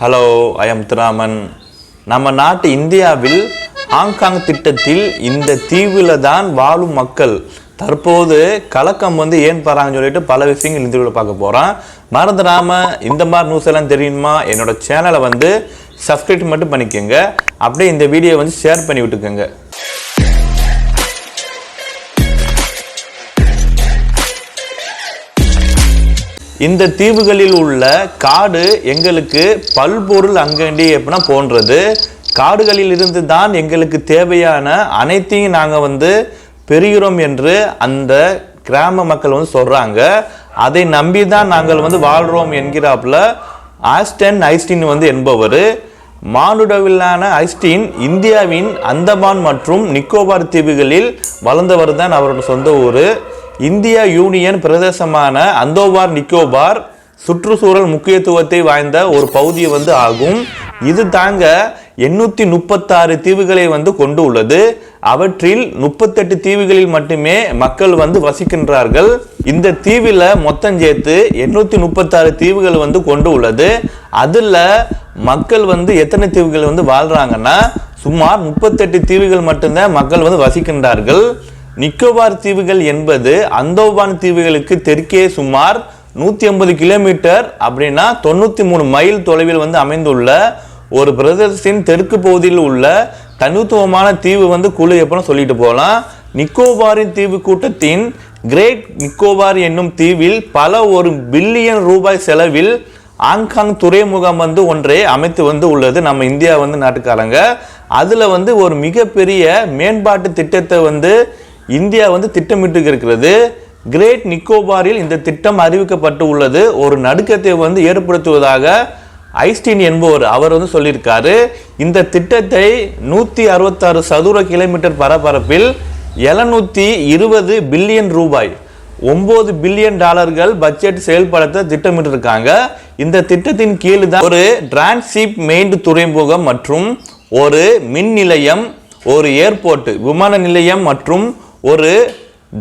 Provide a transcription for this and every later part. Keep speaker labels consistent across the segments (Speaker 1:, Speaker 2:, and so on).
Speaker 1: Hello அயம்துராமன் திராமன் நம்ம நாட்டு இந்தியாவில் ஹாங்காங் திட்டத்தில் இந்த தீவில் தான் வாழும் மக்கள். தற்போது கலக்கம் வந்து ஏன் போகிறாங்கன்னு சொல்லிட்டு பல விஷயங்கள் இந்த வீடியோவில் பார்க்க போகிறோம் மறந்துடாம இந்த மாதிரி நியூஸ் எல்லாம் தெரியுமா? என்னோட சேனலை வந்து சப்ஸ்கிரைப் மட்டும் பண்ணிக்கோங்க. அப்படியே இந்த வீடியோ வந்து ஷேர் பண்ணி விட்டுக்கோங்க. இந்த தீவுகளில் உள்ள காடு எங்களுக்கு பல்பொருள் அங்கண்டி எப்படின்னா போன்றது. காடுகளில் இருந்து தான் எங்களுக்கு தேவையான அனைத்தையும் நாங்கள் வந்து பெறுகிறோம் என்று அந்த கிராம மக்கள் வந்து சொல்கிறாங்க அதை நம்பி தான் நாங்கள் வந்து வாழ்கிறோம் என்கிறாப்புல ஆஸ்டன் ஐஸ்டின் வந்து என்பவர். மானுடவிலான ஐஸ்டின் இந்தியாவின் அந்தமான் மற்றும் நிக்கோபார் தீவுகளில் வளர்ந்தவர் தான் அவரோட சொந்த ஊர். இந்திய யூனியன் பிரதேசமான அந்தோபார் நிக்கோபார் சுற்றுச்சூழல் முக்கியத்துவத்தை வாய்ந்த ஒரு பகுதி வந்து ஆகும். இது தாங்க எண்ணூற்றி முப்பத்தாறு தீவுகளை வந்து கொண்டு உள்ளது. அவற்றில் முப்பத்தெட்டு தீவுகளில் மட்டுமே மக்கள் வந்து வசிக்கின்றார்கள். இந்த தீவில் மொத்தம் சேர்த்து எண்ணூற்றி முப்பத்தாறு தீவுகள் வந்து கொண்டு உள்ளது. அதில் மக்கள் வந்து எத்தனை தீவுகள் வந்து வாழ்கிறாங்கன்னா சுமார் முப்பத்தெட்டு தீவுகள் மட்டும்தான் மக்கள் வந்து வசிக்கின்றார்கள். நிக்கோபார் தீவுகள் என்பது அந்தோபான் தீவுகளுக்கு தெற்கே சுமார் நூற்றி ஐம்பது கிலோமீட்டர் அப்படின்னா தொண்ணூற்றி மூணு மைல் தொலைவில் வந்து அமைந்துள்ள ஒரு பிரதேசத்தின் தெற்கு பகுதியில் உள்ள தனித்துவமான தீவு வந்து குழு எப்படின்னு சொல்லிட்டு போகலாம். நிக்கோபாரின் தீவு கூட்டத்தின் கிரேட் நிக்கோபார் என்னும் தீவில் பல ஒரு பில்லியன் ரூபாய் செலவில் ஆங்காங் துறைமுகம் வந்து ஒன்றை அமைத்து வந்து உள்ளது நம்ம இந்தியா வந்து நாட்டுக்காரங்க. அதில் வந்து ஒரு மிகப்பெரிய மேம்பாட்டு திட்டத்தை வந்து இந்தியா வந்து திட்டமிட்டு இருக்கிறது கிரேட் நிக்கோபாரில் இந்த திட்டம் அறிவிக்கப்பட்டு உள்ளது. ஒரு நடுக்கத்தை வந்து ஏற்படுத்துவதாக ஐஸ்டீன் என்பவர் அவர் வந்து சொல்லியிருக்காரு. இந்த திட்டத்தை நூற்றி அறுபத்தாறு சதுர கிலோமீட்டர் பரப்பரப்பில் எழுநூற்றி இருபது பில்லியன் ரூபாய் ஒம்பது பில்லியன் டாலர்கள் பட்ஜெட் செயல்படுத்த திட்டமிட்டிருக்காங்க. இந்த திட்டத்தின் கீழ் தான் ஒரு டிரான்சிப் மெயின் துறைமுகம் மற்றும் ஒரு மின் நிலையம் ஒரு ஏர்போர்ட் விமான நிலையம் மற்றும் ஒரு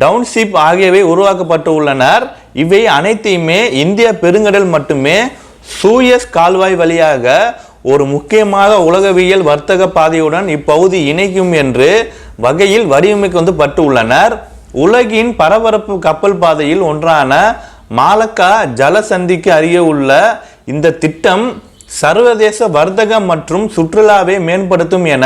Speaker 1: டவுன்ஷிப் ஆகியவை உருவாக்கப்பட்டு உள்ளனர். இவை அனைத்தையுமே இந்திய பெருங்கடல் மட்டுமே சூயஸ் கால்வாய் வழியாக ஒரு முக்கியமாக உலகவியல் வர்த்தக பாதையுடன் இப்பகுதி இணைக்கும் என்று வகையில் வடிவமைக்கு வந்து பட்டு உள்ளனர். உலகின் பரபரப்பு கப்பல் பாதையில் ஒன்றான மாலக்கா ஜலசந்திக்கு அருகே உள்ள இந்த திட்டம் சர்வதேச வர்த்தகம் மற்றும் சுற்றுலாவை மேம்படுத்தும் என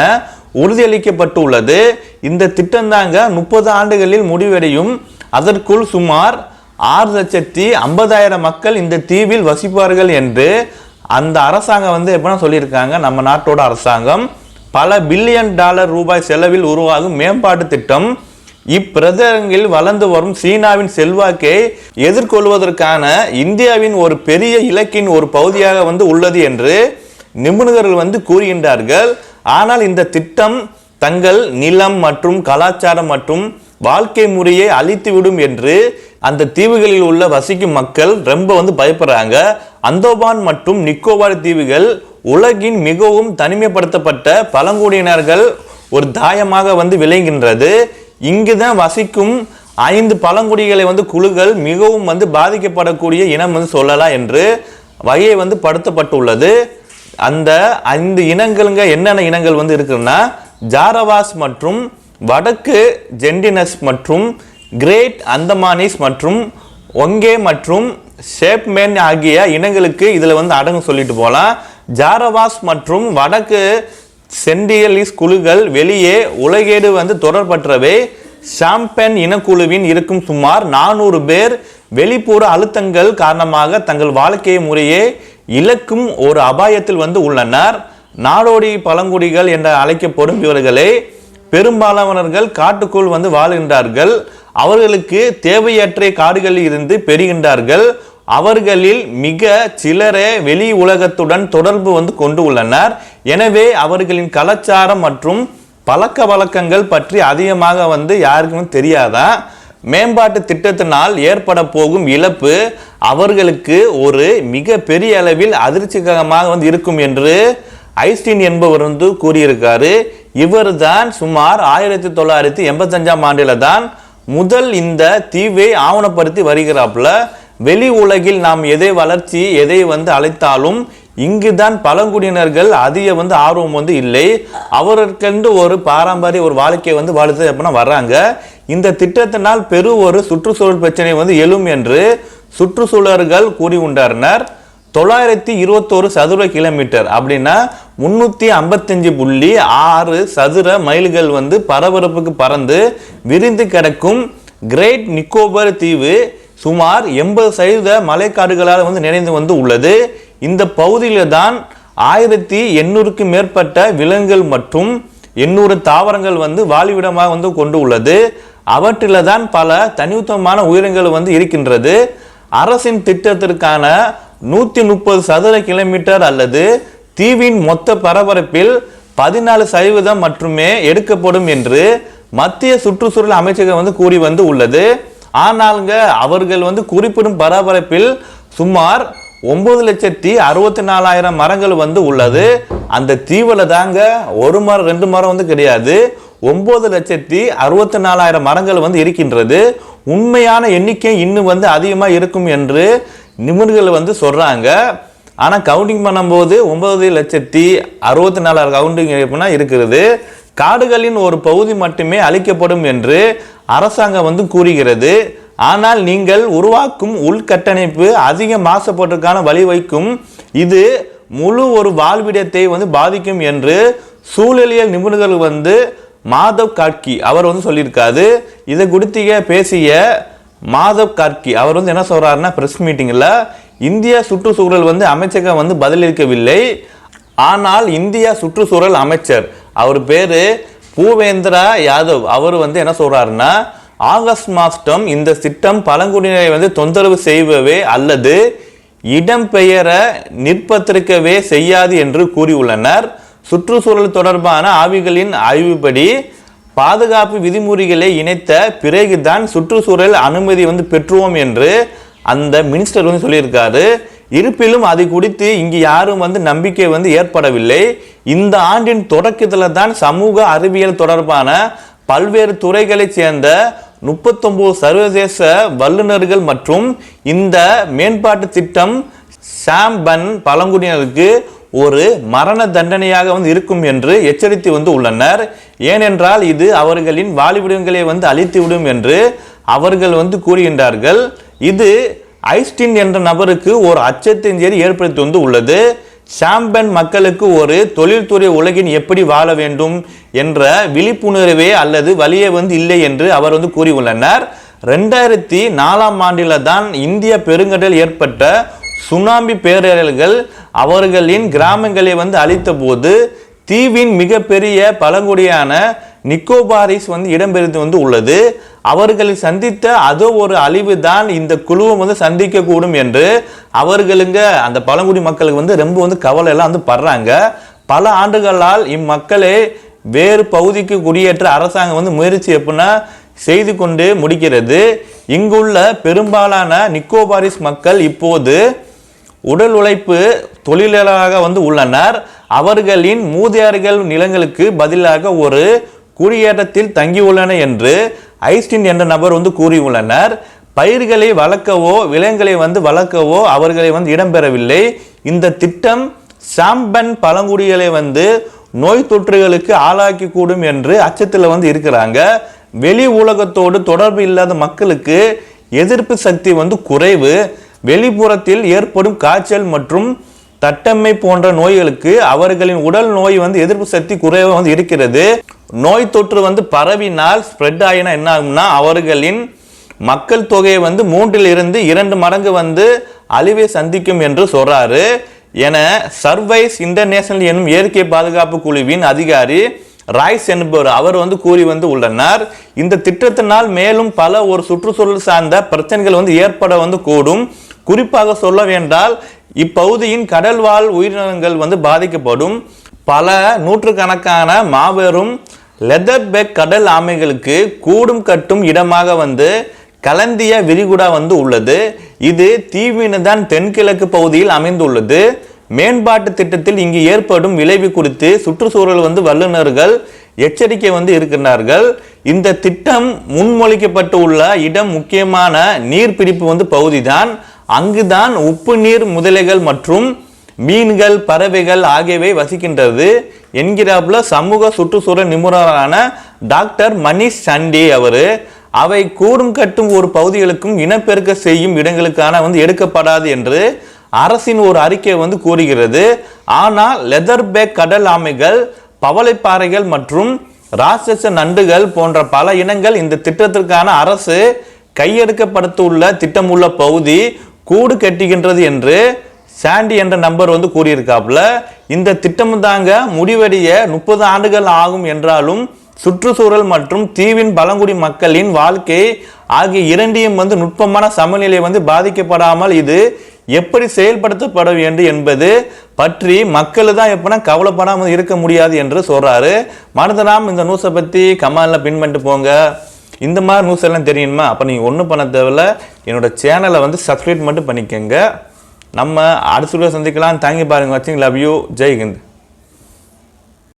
Speaker 1: உறுதியளிக்கப்பட்டுள்ளது. இந்த திட்டம் தாங்க முப்பது ஆண்டுகளில் முடிவடையும். அதற்குள் சுமார் ஆறு லட்சத்தி ஐம்பதாயிரம் மக்கள் இந்த தீவில் வசிப்பார்கள் என்று அந்த அரசாங்கம் வந்து எப்படின்னா சொல்லியிருக்காங்க. நம்ம நாட்டோட அரசாங்கம். பல பில்லியன் டாலர் ரூபாய் செலவில் உருவாகும் மேம்பாட்டு திட்டம். இப்பிரதேசங்களில் வளர்ந்து வரும் சீனாவின் செல்வாக்கை எதிர்கொள்வதற்கான இந்தியாவின் ஒரு பெரிய இலக்கின் ஒரு பகுதியாக வந்து உள்ளது என்று நிபுணர்கள் வந்து கூறுகின்றார்கள். ஆனால் இந்த திட்டம் தங்கள் நிலம் மற்றும் கலாச்சாரம் மற்றும் வாழ்க்கை முறையை அழித்துவிடும் என்று அந்த தீவுகளில் உள்ள வசிக்கும் மக்கள் ரொம்ப வந்து பயப்படுறாங்க. அந்தோபான் மற்றும் நிக்கோபார் தீவுகள் உலகின் மிகவும் தனிமைப்படுத்தப்பட்ட பழங்குடியினர்கள் ஒரு தாயமாக வந்து விளங்குகின்றது. இங்குதான் வசிக்கும் ஐந்து பழங்குடிகளை வந்து குழுக்கள் மிகவும் வந்து பாதிக்கப்படக்கூடிய இனம் வந்து சொல்லலாம் என்று வகையை வந்து படுத்தப்பட்டுள்ளது. அந்த ஐந்து இனங்களுங்க என்னென்ன இனங்கள் வந்து இருக்குன்னா ஜாரவாஸ் மற்றும் வடக்கு ஜென்டினஸ் மற்றும் கிரேட் அந்தமானிஸ் மற்றும் ஒங்கே மற்றும் ஷேப்மேன் ஆகிய இனங்களுக்கு இதில் வந்து அடங்கு சொல்லிட்டு போகலாம் ஜாரவாஸ் மற்றும் வடக்கு சென்டியலிஸ் குழுக்கள் வெளியே உலகேடு வந்து தொடர்பற்றவை. ஷாம்பென் இனக்குழுவின் இருக்கும் சுமார் நானூறு பேர் வெளிப்புற அழுத்தங்கள் காரணமாக தங்கள் வாழ்க்கை முறையை இழக்கும் ஒரு அபாயத்தில் வந்து உள்ளனர். நாடோடி பழங்குடிகள் என்று அழைக்கப்படும் இவர்களே பெரும்பாலானவர்கள் காட்டுக்குள் வந்து வாழ்கின்றார்கள். அவர்களுக்கு தேவையற்ற காடுகளில் இருந்து பெறுகின்றார்கள். அவர்களில் மிக சிலரே வெளி உலகத்துடன் தொடர்பு வந்து கொண்டு உள்ளனர். எனவே அவர்களின் கலாச்சாரம் மற்றும் பழக்க வழக்கங்கள் பற்றி அதிகமாக வந்து யாருக்கும் தெரியாதா? மேம்பாட்டு திட்டத்தினால் ஏற்பட போகும் இழப்பு அவர்களுக்கு ஒரு மிக பெரிய அளவில் அதிர்ச்சிகரமாக வந்து இருக்கும் என்று ஐஸ்டீன் என்பவர் வந்து கூறியிருக்காரு. இவர் தான் சுமார் ஆயிரத்தி தொள்ளாயிரத்தி எண்பத்தஞ்சாம் ஆண்டில் தான் முதல் இந்த தீவை ஆவணப்படுத்தி வருகிறாப்புல. வெளி உலகில் நாம் எதை வளர்ச்சி எதை வந்து அழைத்தாலும் இங்குதான் பழங்குடியினர்கள் அதிக வந்து ஆர்வம் வந்து இல்லை. அவர்களுக்கென்று ஒரு பாரம்பரிய ஒரு வாழ்க்கையை வந்து வாழ்த்து அப்படின்னா வர்றாங்க. இந்த திட்டத்தினால் பெரு ஒரு சுற்றுச்சூழல் பிரச்சனை வந்து எழும் என்று சுற்றுச்சூழல்கள் கூறி உண்டார்னர். தொள்ளாயிரத்தி இருபத்தோரு சதுர கிலோமீட்டர் அப்படின்னா முன்னூற்றி ஐம்பத்தஞ்சு புள்ளி ஆறு சதுர மைல்கள் வந்து பரபரப்புக்கு பறந்து விரிந்து கிடக்கும் கிரேட் நிக்கோபர் தீவு சுமார் எண்பது சதவீத மலைக்காடுகளால் வந்து நிறைந்து வந்து உள்ளது. இந்த பகுதியில் தான் ஆயிரத்தி எண்ணூறுக்கு மேற்பட்ட விலங்குகள் மற்றும் எண்ணூறு தாவரங்கள் வந்து வாழிவிடமாக வந்து கொண்டு உள்ளது. அவற்றில் தான் பல தனித்துவமான உயிரினங்கள் வந்து இருக்கின்றது. அரசின் திட்டத்திற்கான நூற்றி முப்பது சதுர கிலோமீட்டர் அல்லது தீவின் மொத்த பரபரப்பில் பதினாலு சதவீதம் மட்டுமே எடுக்கப்படும் என்று மத்திய சுற்றுச்சூழல் அமைச்சகம் வந்து கூறி வந்து உள்ளது. ஆனாலுங்க அவர்கள் வந்து குறிப்பிடும் பரபரப்பில் சுமார் ஒன்பது லட்சத்தி அறுபத்தி நாலாயிரம் மரங்கள் வந்து உள்ளது. அந்த தீவில் தாங்க ஒரு மரம் ரெண்டு மரம் வந்து கிடையாது. ஒன்பது லட்சத்தி அறுபத்தி நாலாயிரம் மரங்கள் வந்து இருக்கின்றது. உண்மையான எண்ணிக்கை இன்னும் வந்து அதிகமாக இருக்கும் என்று நிபுணர்கள் வந்து சொல்கிறாங்க ஆனால் கவுண்டிங் பண்ணும்போது ஒன்பது லட்சத்தி அறுபத்தி நாலாயிரம் கவுண்டிங் எப்படின்னா இருக்கிறது. காடுகளின் ஒரு பகுதி மட்டுமே அழிக்கப்படும் என்று அரசாங்கம் வந்து கூறுகிறது. ஆனால் நீங்கள் உருவாக்கும் உள்கட்டமைப்பு அதிக மாசுபாட்டிற்கான வழிவகுக்கும் இது முழு ஒரு வாழ்விடத்தை வந்து பாதிக்கும் என்று சூழலியல் நிபுணர்கள் வந்து மாதவ் காட்கி அவர் வந்து சொல்லியிருக்காரு. இதை குறித்து பேசிய மாதவ் கார்கி அவர் வந்து என்ன சொல்கிறாருன்னா ப்ரெஸ் மீட்டிங்கில் இந்திய சுற்றுச்சூழல் வந்து அமைச்சகம் வந்து பதிலளிக்கவில்லை. ஆனால் இந்திய சுற்றுச்சூழல் அமைச்சர் அவர் பேர் பூவேந்திரா யாதவ். அவர் வந்து என்ன சொல்கிறாருன்னா ஆகஸ்ட் மாதம் இந்த திட்டம் பழங்குடியினரை வந்து தொந்தரவு செய்வவே அல்லது இடம்பெயர நிற்பத்திருக்கவே செய்யாது என்று கூறியுள்ளனர். சுற்றுச்சூழல் தொடர்பான ஆவிகளின் ஆய்வுப்படி பாதுகாப்பு விதிமுறைகளை இணைத்த பிறகுதான் சுற்றுச்சூழல் அனுமதி வந்து பெற்றுவோம் என்று அந்த மினிஸ்டர் வந்து சொல்லியிருக்காரு. இருப்பினும் அது குறித்து இங்கு யாரும் வந்து நம்பிக்கை வந்து ஏற்படவில்லை. இந்த ஆண்டின் தொடக்கத்தில் தான் சமூக அறிவியல் தொடர்பான பல்வேறு துறைகளைச் சேர்ந்த முப்பத்தொம்போது சர்வதேச வல்லுநர்கள் மற்றும் இந்த மேம்பாட்டு திட்டம் சாம்பன் பழங்குடியினருக்கு ஒரு மரண தண்டனையாக வந்து இருக்கும் என்று எச்சரித்து வந்து உள்ளனர். ஏனென்றால் இது அவர்களின் வாழ்விடங்களை வந்து அழித்துவிடும் என்று அவர்கள் வந்து கூறுகின்றார்கள். இது ஐஸ்டின் என்ற நபருக்கு ஒரு அச்சத்தின் செய்தி ஏற்படுத்தி வந்து உள்ளது. சாம்பன் மக்களுக்கு ஒரு தொழில்துறை உலகின் எப்படி வாழ வேண்டும் என்ற விழிப்புணர்வே அல்லது வழியே வந்து இல்லை என்று அவர் வந்து கூறியுள்ளனர். ரெண்டாயிரத்தி நாலாம் ஆண்டில் தான் இந்திய பெருங்கடல் ஏற்பட்ட சுனாமி பேரலைகள் அவர்களின் கிராமங்களை வந்து அழித்த போது தீவின் மிகப்பெரிய பழங்குடியான நிக்கோபாரிஸ் வந்து இடம்பெயர்ந்து வந்து உள்ளது. அவர்களை சந்தித்த அதோ ஒரு அழிவு தான் இந்த குழுவை வந்து சந்திக்க கூடும் என்று அவர்களுங்க அந்த பழங்குடி மக்களுக்கு வந்து ரொம்ப வந்து கவலை எல்லாம் வந்து படுறாங்க. பல ஆண்டுகளால் இம்மக்களே வேறு பகுதிக்கு குடியேற்ற அரசாங்கம் வந்து முயற்சி எப்படின்னா செய்து கொண்டு முடிக்கிறது. இங்குள்ள பெரும்பாலான நிக்கோபாரிஸ் மக்கள் இப்போது உடல் உழைப்பு தொழிலாளராக வந்து உள்ளனர். அவர்களின் மூதியார்கள் நிலங்களுக்கு பதிலாக ஒரு குடியேற்றத்தில் தங்கியுள்ளன என்று ஐஸ்டின் என்ற நபர் வந்து கூறியுள்ளனர் பயிர்களை வளர்க்கவோ விலங்குகளை வந்து வளர்க்கவோ அவர்களை வந்து இடம்பெறவில்லை. இந்த திட்டம் சாம்பன் பழங்குடிகளை வந்து நோய் தொற்றுகளுக்கு ஆளாக்கி கூடும் என்று அச்சத்தில் வந்து இருக்கிறாங்க. வெளி உலகத்தோடு தொடர்பு இல்லாத மக்களுக்கு எதிர்ப்பு சக்தி வந்து குறைவு. வெளிப்புறத்தில் ஏற்படும் காய்ச்சல் மற்றும் தட்டம்மை போன்ற நோய்களுக்கு அவர்களின் உடல் நோய் வந்து எதிர்ப்பு சக்தி குறைவாக வந்து இருக்கிறது. நோய் தொற்று வந்து பரவினால் ஸ்ப்ரெட் ஆகினா என்ன ஆகும்னா அவர்களின் மக்கள் தொகையை வந்து மூன்றில் இருந்து இரண்டு மடங்கு வந்து அழிவை சந்திக்கும் என்று சொல்றாரு. என சர்வைஸ் இன்டர்நேஷனல் எனும் இயற்கை பாதுகாப்பு குழுவின் அதிகாரி ராய்ஸ் என்பவர் அவர் வந்து கூறி வந்து உள்ளனர். இந்த திட்டத்தினால் மேலும் பல ஒரு சுற்றுச்சூழல் சார்ந்த பிரச்சனைகள் வந்து ஏற்பட வந்து கூடும். குறிப்பாக சொல்ல வேண்டால் இப்பகுதியின் கடல்வாழ் உயிரினங்கள் வந்து பாதிக்கப்படும். பல நூற்றுக்கணக்கான மாபெரும் லெதர்பெக் கடல் ஆமைகளுக்கு கூடும் கட்டும் இடமாக வந்து கலந்திய விரிகுடா வந்து உள்ளது. இது தீவினதான் தென்கிழக்கு பகுதியில் அமைந்துள்ளது. மேம்பாட்டு திட்டத்தில் இங்கு ஏற்படும் விளைவு குறித்து சுற்றுச்சூழல் வந்து வல்லுநர்கள் எச்சரிக்கை வந்து இருக்கின்றார்கள். இந்த திட்டம் முன்மொழிக்கப்பட்டு உள்ள இடம் முக்கியமான நீர்பிடிப்பு வந்து பகுதிதான். அங்குதான் உப்பு நீர் முதலைகள் மற்றும் மீன்கள் பறவைகள் ஆகியவை வசிக்கின்றது என்கிறாப்புல சமூக சுற்றுச்சூழல் நிபுணரான டாக்டர் மணிஷ் சண்டி அவர். அவை கூடும் கட்டும் ஒரு பகுதிகளுக்கும் இனப்பெருக்க செய்யும் இடங்களுக்கான வந்து எடுக்கப்படாது என்று அரசின் ஒரு அறிக்கை வந்து கூறுகிறது. ஆனால் லெதர் பேக் கடல் ஆமைகள் பவளைப்பாறைகள் மற்றும் ராட்சச நண்டுகள் போன்ற பல இனங்கள் இந்த திட்டத்திற்கான அரசு கையெடுக்கப்படுத்துள்ள திட்டமுள்ள பகுதி கூடு கட்டுகின்றது என்று சாண்டி என்ற நம்பர் வந்து கூறியிருக்காப்புல இந்த திட்டம் தாங்க முடிவடைய முப்பது ஆண்டுகள் ஆகும் என்றாலும் சுற்றுச்சூழல் மற்றும் தீவின் பழங்குடி மக்களின் வாழ்க்கை ஆகிய இரண்டையும் வந்து நுட்பமான சமநிலை வந்து பாதிக்கப்படாமல் இது எப்படி செயல்படுத்தப்பட வேண்டும் என்பது பற்றி மக்கள் தான் எப்படின்னா கவலைப்படாமல் இருக்க முடியாது என்று சொல்கிறாரு மனதராம் இந்த நியூஸை பற்றி கமாலில் பின் பண்ணிட்டு போங்க. இந்த மாதிரி நியூஸ் எல்லாம் தெரியணுமா அப்போ நீங்கள் ஒன்றும் பண்ண தேவையில்ல. என்னோட சேனலை வந்து சப்ஸ்கிரைப் மட்டும் பண்ணிக்கோங்க. நம்ம அடுத்த சந்திக்கலாம். தேங்க்யூ பாருங்க. வாட்சிங் லவ் யூ ஜெய் ஹிந்த்.